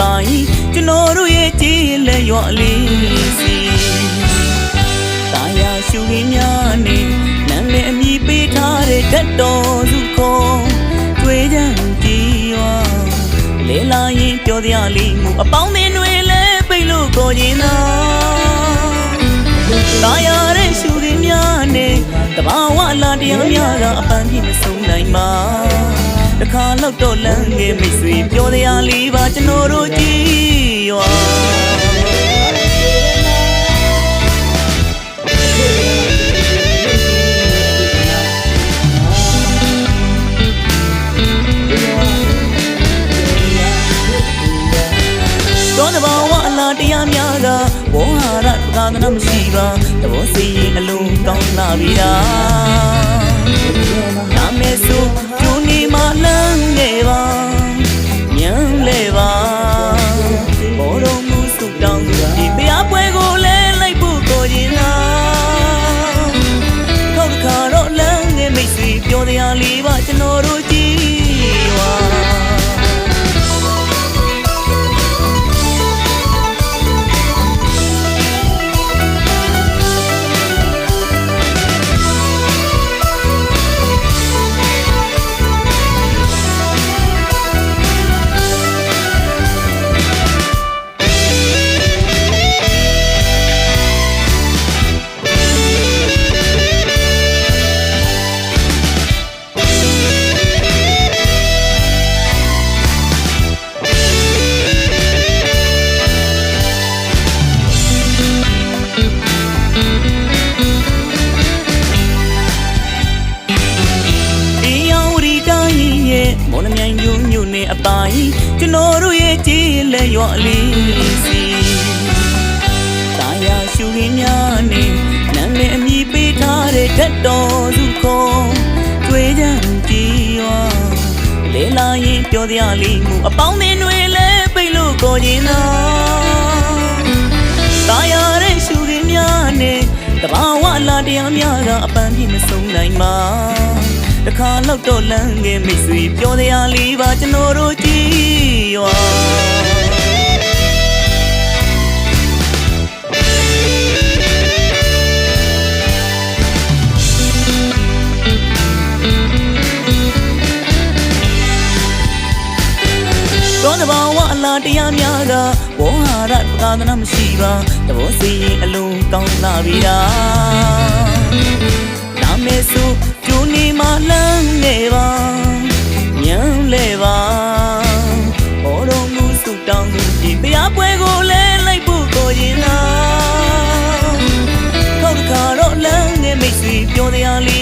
ပိုင်းကျွန်တော်တို့ရဲ့ကြည်လက်ရွာလေးစီတာယာရှုခင်းများနဲ့နာမည်အမည်ပေးထားတဲ့ဓာတ်တော်စုခေါ်တွေ့ကြံကြည်ရွာလေလာရင်ပြောစရာလေးမှုအပေါင်းအသင်းတွေလည်းပိတ်လို့ခေါ်ခြင်းသာတာယာတဲ့ရှုခင်းများနဲ့တဘာဝလာတရားများကအပန်းပြည့်မဆုံးနိုင်ပါ တခါတော့တော့လမ်းငယ်မိတ်ဆွေပြောတရားလေးပါကျွန်တော်တို့ကြည်ရွာတောတဘာဝအလားတရားများကဝေါဟာရပကာသနာမရှိပါတဘောစီရင်အလုံးကောင်းလာပြီလား အပိုင်းကျွန်တော်တို့ရဲ့ကြည်လက်ရွာလေးစီတာယာရှုခင်းများနဲ့နာမည်အမည်ပေးထားတဲ့ဓာတ်တော်စုခေါ်တွေ့ကြံကြည်ရွာလေလာရင်ပြောစရာလေးမှုအပေါင်းအသင်းတွေလည်းပိတ်လို့ခေါ်ခြင်းသာတာယာတဲ့ရှုခင်းများနဲ့တဘာဝလာတရားများကအပန်းပြည့်မဆုံးနိုင်ပါ တခါတော့တော့လမ်းငယ်မိတ်ဆွေပြောတရားလေးပါကျွန်တော်တို့ကြည်ရွာတောတဘာဝအလားတရားများကဝေါဟာရပကာသနာမရှိပါတဘောစီရင်အလုံးကောင်းလာပြီလားနာမဲဆို ဒီတရားပွဲကိုလဲလိုက်ဖို့ကိုရင်လားခေါက်တခါတော့လမ်းငယ်မိတ်ဆွေပြောတရားလေး